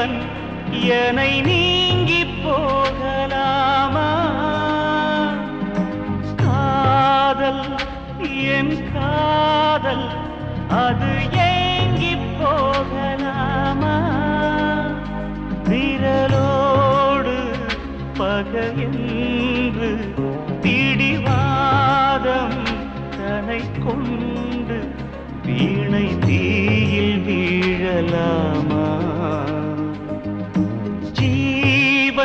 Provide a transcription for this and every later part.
ஜீவன் என்னை நீங்கி போகலாமா? காதல் என் காதல் அது ஏங்கி போகலாமா? விரலோடு பகையென்று பிடிவாதம் தனை கொண்டு வீணை தீயில் வீழலாமா?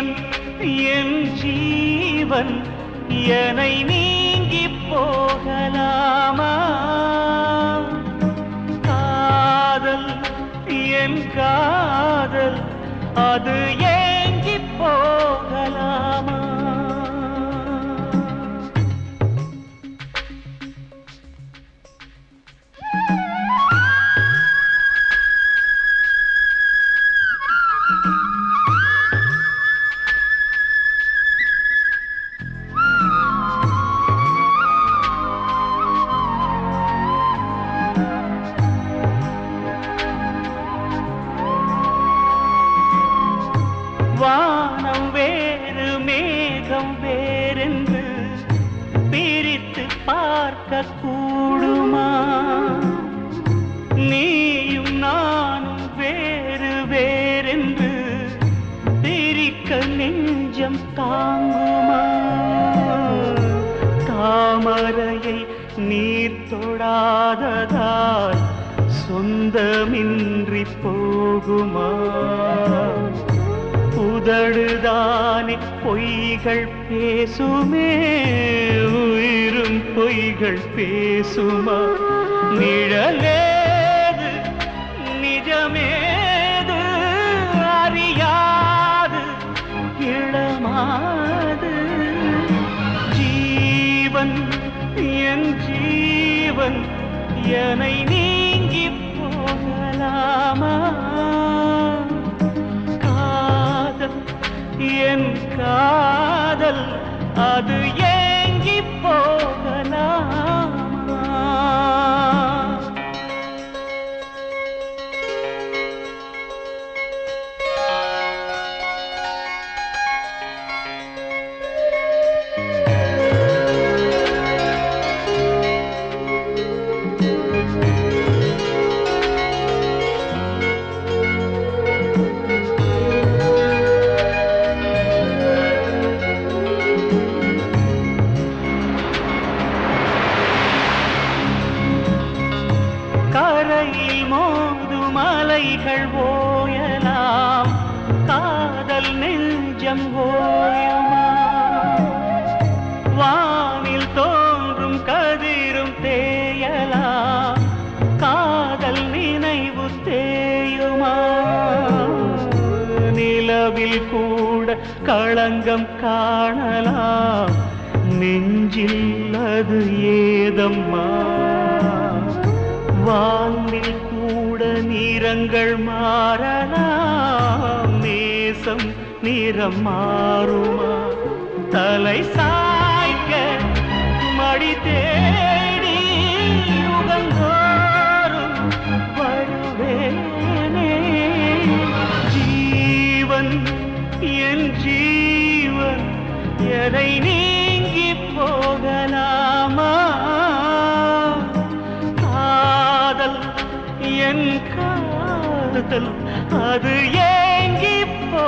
ஜீவன் என் ஜீவன் என்னை நீங்கி போகலாமா? காதல் என் காதல் அது பார்க்க கூடுமா? நீயும் நானும் வேறு வேறென்று பிரிக்க நெஞ்சம் தாங்குமா? தாமரையை நீர் தொடாததால் சொந்தமின்றி போகுமா? உதடுதானே பொய்கள் பேசுமே? பொய்கள் பேசுமா? நிழலேது நிஜமேது அறியாது இளமாது. ஜீவன் என் ஜீவன் என்னை நீங்கி போகலாமா? காதல் என் காதல் அது ஏ கரையில் மோதும் அலைகள் ஓயலாம். காதல் நெஞ்சம் ஓயுமா தேயுமா நிலவில் கூட களங்கம் காணலாம். நெஞ்சில் அது ஏதம்மா? வானில் கூட நிறங்கள் மாறலாம். நேசம் நிறம் மாறுமா? தலை சாய்க்க என் காதல் அது ஏங்கி போ